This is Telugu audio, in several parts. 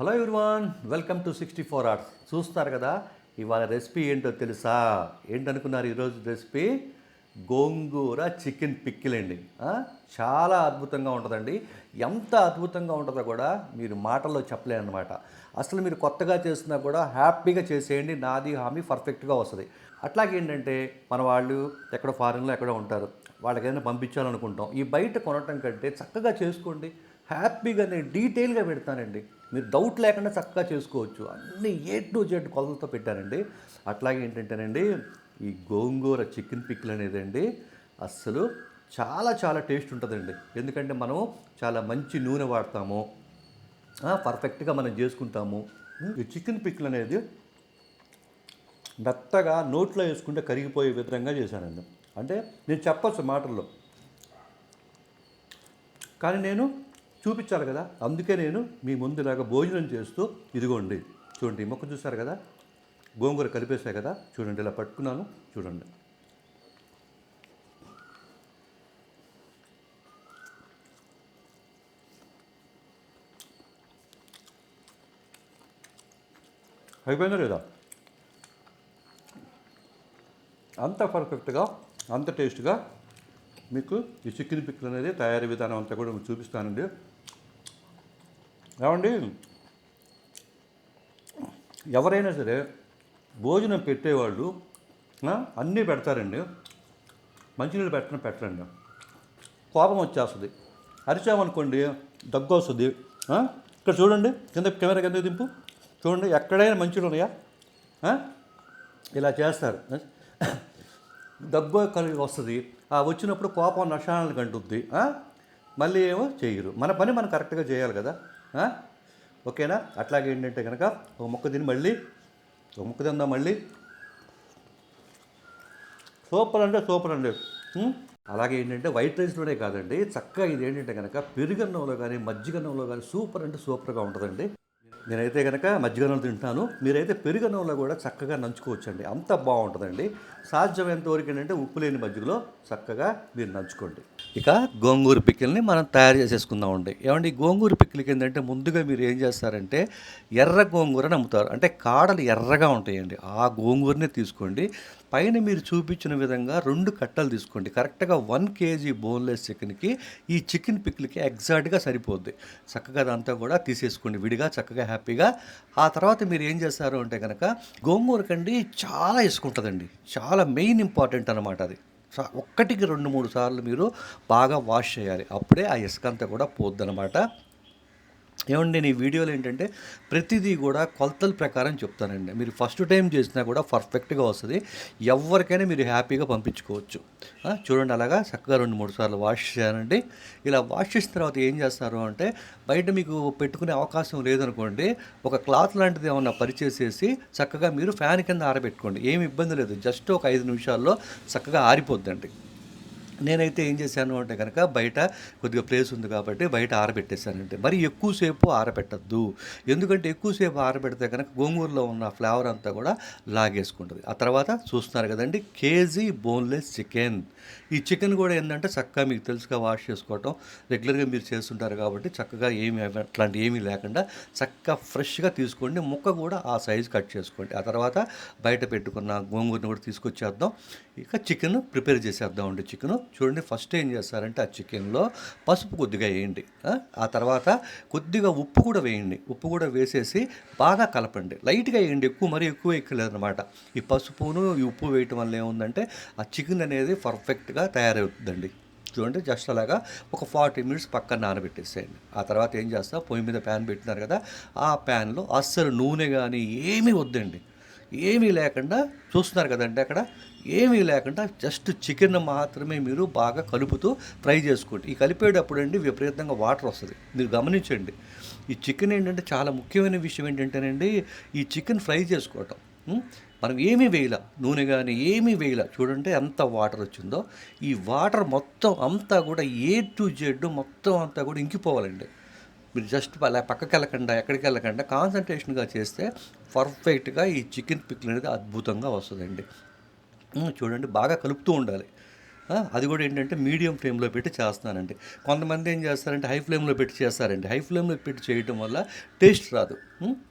Hello everyone welcome to sixty four hours చూస్తారు కదా ఇవాళ రెసిపీ ఏంటో తెలుసా? ఏంటనుకున్నారు ఈరోజు రెసిపీ గోంగూర చికెన్ పిక్కిల్ అండి. చాలా అద్భుతంగా ఉంటుందండి. ఎంత అద్భుతంగా ఉంటుందో కూడా మీరు మాటల్లో చెప్పలేనమాట అనమాట అసలు మీరు కొత్తగా చేసినా కూడా హ్యాపీగా చేసేయండి నాది హామీ పర్ఫెక్ట్గా వస్తుంది. అట్లాగే ఏంటంటే మన వాళ్ళు ఎక్కడో ఫారిన్లో ఎక్కడో ఉంటారు వాళ్ళకి ఏదైనా పంపించాలనుకుంటాం ఈ బయట కొనటం కంటే చక్కగా చేసుకోండి హ్యాపీగా నేను డీటెయిల్గా పెడతానండి. మీరు డౌట్ లేకుండా చక్కగా చేసుకోవచ్చు. అన్ని ఏ టు జెడ్ కొలతలతో పెట్టానండి అట్లాగే ఏంటంటేనండి ఈ గోంగూర చికెన్ పిక్లు అనేది అండి అస్సలు చాలా చాలా టేస్ట్ ఉంటుందండి. ఎందుకంటే మనం చాలా మంచి నూనె వాడతాము. పర్ఫెక్ట్గా మనం చేసుకుంటాము. ఈ చికెన్ పిక్లు అనేది మెత్తగా నోట్లో వేసుకుంటే కరిగిపోయే విధంగా చేశానండి. అంటే నేను చెప్పచ్చు మాటల్లో. కానీ నేను చూపించాలి కదా. అందుకే నేను మీ ముందు ఇలాగ భోజనం చేస్తూ ఇదిగోండి. చూడండి ఈ మొక్క చూశారు కదా? గోంగూర కలిపేశాయి కదా? చూడండి ఇలా పట్టుకున్నాను. చూడండి. అయిపోయిందా లేదా? అంత పర్ఫెక్ట్గా అంత టేస్ట్గా మీకు ఈ చికెన్ పిక్కలు అనేది తయారీ విధానం అంతా కూడా చూపిస్తానండి. ఏమండి? ఎవరైనా సరే భోజనం పెట్టేవాళ్ళు అన్నీ పెడతారండి. మంచినీళ్ళు పెట్టడం పెట్టరండి. కోపం వచ్చేస్తుంది. అరిచామనుకోండి దగ్గు వస్తుంది ఇక్కడ చూడండి కింద కెమెరా కింద దింపు. చూడండి ఎక్కడైనా మంచిలు ఉన్నాయా? ఇలా చేస్తారు. దగ్గు కలిగి వస్తుంది. ఆ వచ్చినప్పుడు కోపం నషానాలు కంటుద్ది మళ్ళీ ఏమో చేయరు మన పని మనం కరెక్ట్గా చేయాలి కదా. ఓకేనా? అట్లాగే ఏంటంటే కనుక ఒక మొక్క తిని మళ్ళీ ఒక మొక్క తిందాం మళ్ళీ. సూపర్ అంటే సూపర్ అండి. అలాగే ఏంటంటే వైట్ రైస్లోనే కాదండి చక్కగా ఇది ఏంటంటే కనుక పెరుగన్నంలో కానీ మజ్జిగన్నంలో కానీ సూపర్ అంటే సూపర్గా ఉంటుందండి. నేనైతే కనుక మజ్జిగన్నం తింటాను మీరైతే పెరుగన్నంలో కూడా చక్కగా నంచుకోవచ్చండి. అంత బాగుంటుందండి. సాధ్యమైనంత వరకు ఏంటంటే ఉప్పు లేని మజ్జిగలో చక్కగా మీరు నంచుకోండి. ఇక గోంగూర పిక్కిల్ని మనం తయారు చేసేసుకుందాం అండి ఏమండి గోంగూర పిక్కిలకి ఏంటంటే ముందుగా మీరు ఏం చేస్తారంటే ఎర్ర గోంగూరని అమ్ముతారు అంటే కాడలు ఎర్రగా ఉంటాయండి. ఆ గోంగూరనే తీసుకోండి. పైన మీరు చూపించిన విధంగా రెండు కట్టలు తీసుకోండి. కరెక్ట్గా వన్ కేజీ బోన్లెస్ చికెన్కి ఈ చికెన్ పిక్లకి ఎగ్జాక్ట్గా సరిపోద్ది. చక్కగా అదంతా కూడా తీసేసుకోండి. విడిగా చక్కగా హ్యాపీగా. ఆ తర్వాత మీరు ఏం చేస్తారు అంటే కనుక గోంగూర కండి చాలా వేసుకుంటుందండి చాలా మెయిన్ ఇంపార్టెంట్ అనమాట అది. ఒక్కటికి రెండు మూడు సార్లు మీరు బాగా వాష్ చేయాలి. అప్పుడే ఆ ఇసుక అంతా కూడా పోద్దనమాట ఏమండి నేను ఈ వీడియోలు ఏంటంటే ప్రతిదీ కూడా కొలతల ప్రకారం చెప్తానండి. మీరు ఫస్ట్ టైం చేసినా కూడా పర్ఫెక్ట్గా వస్తుంది. ఎవరికైనా మీరు హ్యాపీగా పంపించుకోవచ్చు. చూడండి అలాగా చక్కగా రెండు మూడు సార్లు వాష్ చేయాలండి ఇలా వాష్ చేసిన తర్వాత ఏం చేస్తారు అంటే బయట మీకు పెట్టుకునే అవకాశం లేదనుకోండి ఒక క్లాత్ లాంటిది ఏమన్నా పరిచేసేసి చక్కగా మీరు ఫ్యాన్ కింద ఆరబెట్టుకోండి. ఏమి ఇబ్బంది లేదు. జస్ట్ ఒక ఐదు నిమిషాల్లో చక్కగా ఆరిపోద్దండి. నేనైతే ఏం చేశాను అంటే కనుక బయట కొద్దిగా ప్లేస్ ఉంది కాబట్టి బయట ఆరబెట్టేశానంటే మరి ఎక్కువసేపు ఆరబెట్టద్దు. ఎందుకంటే ఎక్కువసేపు ఆరబెడితే కనుక గోంగూరలో ఉన్న ఫ్లేవర్ అంతా కూడా లాగేసుకుంటుంది. ఆ తర్వాత చూస్తున్నారు కదండి కేజీ బోన్లెస్ చికెన్. ఈ చికెన్ కూడా ఏంటంటే చక్కగా మీకు తెలుసుగా వాష్ చేసుకోవటం. రెగ్యులర్గా మీరు చేస్తుంటారు కాబట్టి చక్కగా ఏమి అట్లాంటి ఏమీ లేకుండా చక్కగా ఫ్రెష్గా తీసుకోండి. ముక్క కూడా ఆ సైజ్ కట్ చేసుకోండి. ఆ తర్వాత బయట పెట్టుకున్న గోంగూరని కూడా తీసుకొచ్చేద్దాం. ఇక చికెన్ ప్రిపేర్ చేసేద్దాం అండి చికెను. చూడండి ఫస్ట్ ఏం చేస్తారంటే ఆ చికెన్లో పసుపు కొద్దిగా వేయండి. ఆ? తర్వాత కొద్దిగా ఉప్పు కూడా వేయండి. ఉప్పు కూడా వేసేసి బాగా కలపండి. లైట్గా వేయండి ఎక్కువ మరీ ఎక్కువ ఎక్కలేదు అనమాట ఈ పసుపును ఈ ఉప్పు వేయటం వల్ల ఏముందంటే ఆ చికెన్ అనేది పర్ఫెక్ట్గా తయారవుతుందండి. చూడండి జస్ట్ అలాగా ఒక ఫార్టీ మినిట్స్ పక్కన నానబెట్టేసేయండి. ఆ తర్వాత ఏం చేస్తా? పొయ్యి మీద ప్యాన్ పెట్టినారు కదా ఆ ప్యాన్లో అస్సలు నూనె కానీ ఏమీ వద్దండి. ఏమీ లేకుండా చూస్తున్నారు కదండి అక్కడ ఏమీ లేకుండా జస్ట్ చికెన్ మాత్రమే మీరు బాగా కలుపుతూ ఫ్రై చేసుకోండి. ఈ కలిపేటప్పుడు అండి విపరీతంగా వాటర్ వస్తుంది. మీరు గమనించండి. ఈ చికెన్ ఏంటంటే చాలా ముఖ్యమైన విషయం ఏంటంటేనండి ఈ చికెన్ ఫ్రై చేసుకోవటం మనం ఏమీ వేయల నూనె కానీ ఏమీ వేయల. చూడండి ఎంత వాటర్ వచ్చిందో ఈ వాటర్ మొత్తం అంతా కూడా ఏ టు జెడ్ మొత్తం అంతా కూడా ఇంకిపోవాలండి. మీరు జస్ట్ అలా పక్కకి వెళ్ళకుండా ఎక్కడికి వెళ్ళకుండా కాన్సన్ట్రేషన్గా చేస్తే పర్ఫెక్ట్గా ఈ చికెన్ పిక్లు అనేది అద్భుతంగా వస్తుందండి. చూడండి బాగా కలుపుతూ ఉండాలి. అది కూడా ఏంటంటే మీడియం ఫ్లేమ్లో పెట్టి చేస్తానండి కొంతమంది ఏం చేస్తారంటే హై ఫ్లేమ్లో పెట్టి చేస్తారండి. హై ఫ్లేమ్లో పెట్టి చేయటం వల్ల టేస్ట్ రాదు.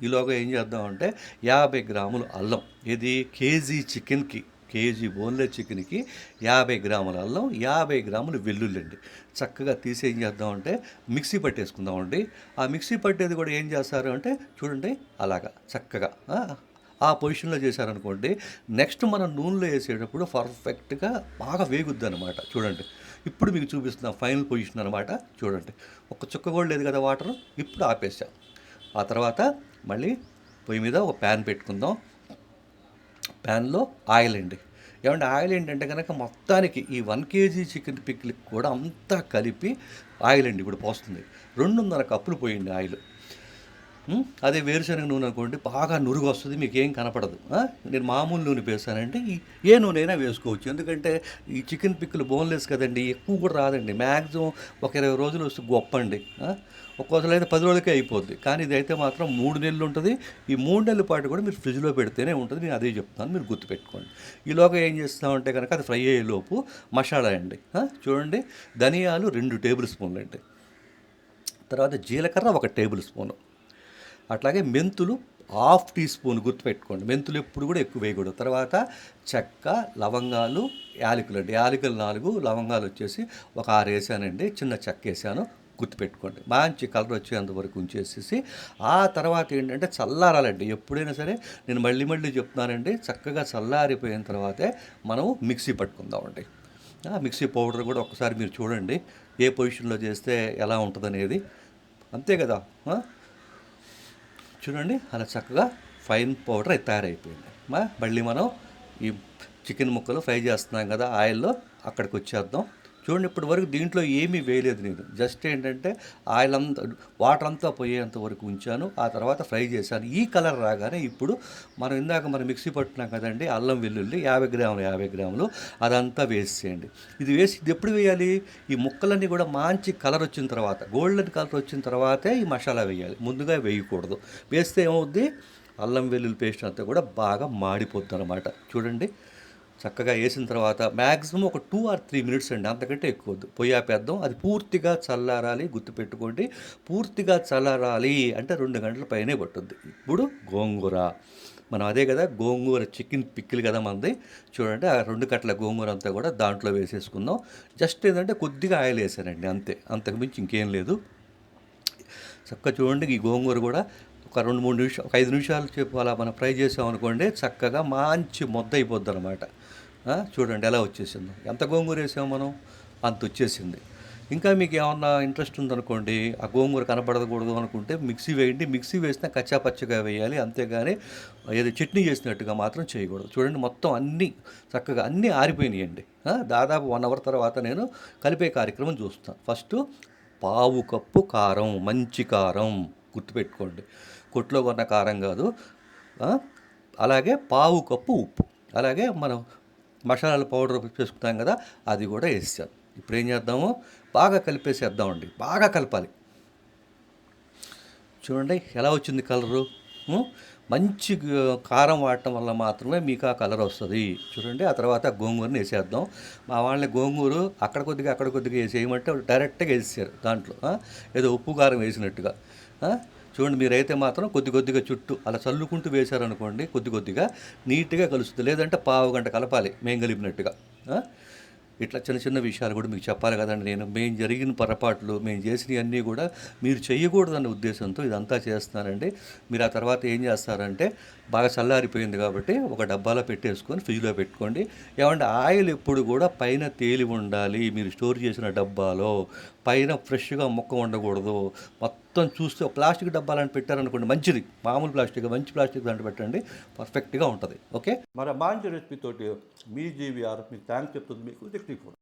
ఈలోగా ఏం చేద్దామంటే యాభై గ్రాములు అల్లం ఇది కేజీ చికెన్కి కేజీ బోన్లెస్ చికెన్కి యాభై గ్రాముల అల్లం యాభై గ్రాములు వెల్లుల్లి అండి చక్కగా తీసి ఏం చేద్దామంటే మిక్సీ పట్టేసుకుందామండి. ఆ మిక్సీ పట్టేది కూడా ఏం చేస్తారు అంటే చూడండి అలాగా చక్కగా ఆ, పొజిషన్లో చేశారనుకోండి నెక్స్ట్ మనం నూనెలో వేసేటప్పుడు పర్ఫెక్ట్గా బాగా వేగుద్ది అనమాట చూడండి. ఇప్పుడు మీకు చూపిస్తున్న ఫైనల్ పొజిషన్ అనమాట చూడండి. ఒక చుక్క కూడా లేదు కదా వాటర్ ఇప్పుడు ఆపేసాం. ఆ తర్వాత మళ్ళీ పొయ్యి మీద ఒక ప్యాన్ పెట్టుకుందాం. ప్యాన్లో ఆయిల్ అండి. ఏమంటే ఆయిల్ ఏంటంటే కనుక మొత్తానికి ఈ వన్ కేజీ చికెన్ పిక్లకి కూడా అంతా కలిపి ఆయిల్ అండి ఇప్పుడు పోస్తుంది. రెండున్నర కప్పులు పోయింది ఆయిల్. అదే వేరుశనగ నూనె అనుకోండి బాగా నురుగు వస్తుంది మీకు ఏం కనపడదు నేను మామూలు నూనె వేసానంటే ఏ నూనె అయినా వేసుకోవచ్చు. ఎందుకంటే ఈ చికెన్ పిక్కులు బోన్లెస్ కదండి ఎక్కువ కూడా రాదండి. మ్యాక్సిమం ఒక ఇరవై రోజులు వస్తే గొప్ప అండి ఒక్కోసారి అయితే పది రోజులకే అయిపోద్ది. కానీ ఇదైతే మాత్రం మూడు నెలలు ఉంటుంది. ఈ మూడు నెలల పాటు కూడా మీరు ఫ్రిడ్జ్లో పెడితేనే ఉంటుంది. నేను అదే చెప్తాను మీరు గుర్తుపెట్టుకోండి. ఈలోగా ఏం చేస్తామంటే కనుక అది ఫ్రై అయ్యేలోపు మసాలా అండి. చూడండి. ధనియాలు రెండు టేబుల్ స్పూన్లు అండి తర్వాత జీలకర్ర ఒక టేబుల్ స్పూను. అట్లాగే మెంతులు హాఫ్ టీ స్పూన్ గుర్తుపెట్టుకోండి. మెంతులు ఎప్పుడు కూడా ఎక్కువ వేయకూడదు. తర్వాత చెక్క లవంగాలు యాలకులు అండి. యాలకులు నాలుగు లవంగాలు వచ్చేసి ఒక ఆరు వేసానండి. చిన్న చెక్క వేసాను. గుర్తుపెట్టుకోండి. మంచి కలర్ వచ్చేంత వరకు ఉంచేసేసి ఆ తర్వాత ఏంటంటే చల్లారాలండి. ఎప్పుడైనా సరే నేను మళ్ళీ మళ్ళీ చెప్తున్నానండి. చక్కగా చల్లారిపోయిన తర్వాతే మనం మిక్సీ పట్టుకుందామండి. మిక్సీ పౌడర్ కూడా ఒకసారి మీరు చూడండి. ఏ పొజిషన్లో చేస్తే ఎలా ఉంటుందనేది. అంతే కదా? చూడండి అలా చక్కగా ఫైన్ పౌడర్ అయితే తయారైపోయింది. మా మళ్ళీ మనం ఈ చికెన్ ముక్కలు ఫ్రై చేస్తున్నాం కదా ఆయిల్లో అక్కడికి వచ్చేద్దాం. చూడండి ఇప్పటి వరకు దీంట్లో ఏమీ వేయలేదు నేను. జస్ట్ ఏంటంటే ఆయిల్ అంతా వాటర్ అంతా పోయేంత వరకు ఉంచాను. ఆ తర్వాత ఫ్రై చేశాను. ఈ కలర్ రాగానే ఇప్పుడు మనం ఇందాక మనం మిక్సీ పట్టినాం కదండి అల్లం వెల్లుల్లి యాభై గ్రాములు యాభై గ్రాములు అదంతా వేసేయండి. ఇది వేసి ఇది ఎప్పుడు వేయాలి? ఈ ముక్కలన్నీ కూడా మంచి కలర్ వచ్చిన తర్వాత గోల్డెన్ కలర్ వచ్చిన తర్వాతే ఈ మసాలా వేయాలి. ముందుగా వేయకూడదు. వేస్తే ఏమవుద్ది? అల్లం వెల్లుల్లి పేస్ట్ అంతా కూడా బాగా మాడిపోద్ది అనమాట చూడండి. చక్కగా వేసిన తర్వాత మ్యాక్సిమం ఒక టూ ఆర్ త్రీ మినిట్స్ అండి అంతకంటే ఎక్కువ పొయ్యి ఆపేద్దాం. అది పూర్తిగా చల్లారాలి గుర్తుపెట్టుకోండి. పూర్తిగా చల్లారాలి అంటే రెండు గంటల పైనే పట్టుద్ది. ఇప్పుడు గోంగూర. మనం అదే కదా గోంగూర చికెన్ పిక్కిల్ కదా మనది చూడండి ఆ రెండు కట్టల గోంగూర అంతా కూడా దాంట్లో వేసేసుకుందాం. జస్ట్ ఏంటంటే కొద్దిగా ఆయిల్ వేసానండి అంతే. అంతకుమించి ఇంకేం లేదు. చక్కగా చూడండి ఈ గోంగూర కూడా ఒక రెండు మూడు నిమిషాలు ఒక ఐదు నిమిషాలు చెప్పు అలా మనం ఫ్రై చేసామనుకోండి చక్కగా మంచి మొద్ద అయిపోద్ది అనమాట చూడండి ఎలా వచ్చేసిందో. ఎంత గోంగూర వేసామో మనం? అంత వచ్చేసింది. ఇంకా మీకు ఏమన్నా ఇంట్రెస్ట్ ఉందనుకోండి ఆ గోంగూర కనపడకూడదు అనుకుంటే మిక్సీ వేయండి. మిక్సీ వేసినా కచ్చా పచ్చగా వేయాలి అంతేగాని ఏదో చట్నీ చేసినట్టుగా మాత్రం చేయకూడదు. చూడండి మొత్తం అన్నీ చక్కగా అన్నీ ఆరిపోయినాయండి. దాదాపు వన్ అవర్ తర్వాత నేను కలిపే కార్యక్రమం చూస్తాను ఫస్ట్ పావు కప్పు కారం మంచి కారం గుర్తుపెట్టుకోండి. కొట్లో కొన్న కారం కాదు. అలాగే పావు కప్పు ఉప్పు. అలాగే మనం మసాలాల పౌడర్ చేసుకుంటాం కదా అది కూడా వేసాం ఇప్పుడు ఏం చేద్దాము? బాగా కలిపేసేద్దామండి. బాగా కలపాలి. చూడండి ఎలా వచ్చింది కలరు? మంచి కారం వాడటం వల్ల మాత్రమే మీకు ఆ కలర్ వస్తుంది. చూడండి ఆ తర్వాత గోంగూరని వేసేద్దాం. మా వాళ్ళని గోంగూరు అక్కడ కొద్దిగా అక్కడ కొద్దిగా వేసేయమంటే డైరెక్ట్గా వేసేసారు దాంట్లో. ఏదో ఉప్పు కారం వేసినట్టుగా. చూడండి మీరైతే మాత్రం కొద్ది కొద్దిగా చుట్టూ అలా చల్లుకుంటూ వేశారనుకోండి కొద్ది కొద్దిగా నీట్గా కలుస్తుంది. లేదంటే పావు గంట కలపాలి మేము కలిపినట్టుగా. ఇట్లా చిన్న చిన్న విషయాలు కూడా మీకు చెప్పాలి కదండి. నేను మేము జరిగిన పొరపాట్లు మేము చేసినవన్నీ కూడా మీరు చేయకూడదన్న ఉద్దేశంతో ఇదంతా చేస్తున్నానండి. మీరు ఆ తర్వాత ఏం చేస్తారంటే బాగా చల్లారిపోయింది కాబట్టి ఒక డబ్బాలో పెట్టేసుకొని ఫ్రిడ్జ్లో పెట్టుకోండి. ఏమంటే ఆయిల్ ఎప్పుడు కూడా పైన తేలి ఉండాలి. మీరు స్టోర్ చేసిన డబ్బాలో పైన ఫ్రెష్గా మొక్క ఉండకూడదు. మొత్తం చూస్తే ప్లాస్టిక్ డబ్బాలను పెట్టారనుకోండి మంచిది. మామూలు ప్లాస్టిక్ మంచి ప్లాస్టిక్ దాంట్లో పెట్టండి పర్ఫెక్ట్గా ఉంటుంది. ఓకే? మరి మంచి రెసిపీ తోటి మీ జీవీఆర్ మీకు థ్యాంక్స్ చెప్తుంది మీకు సిక్స్టీ కూడా.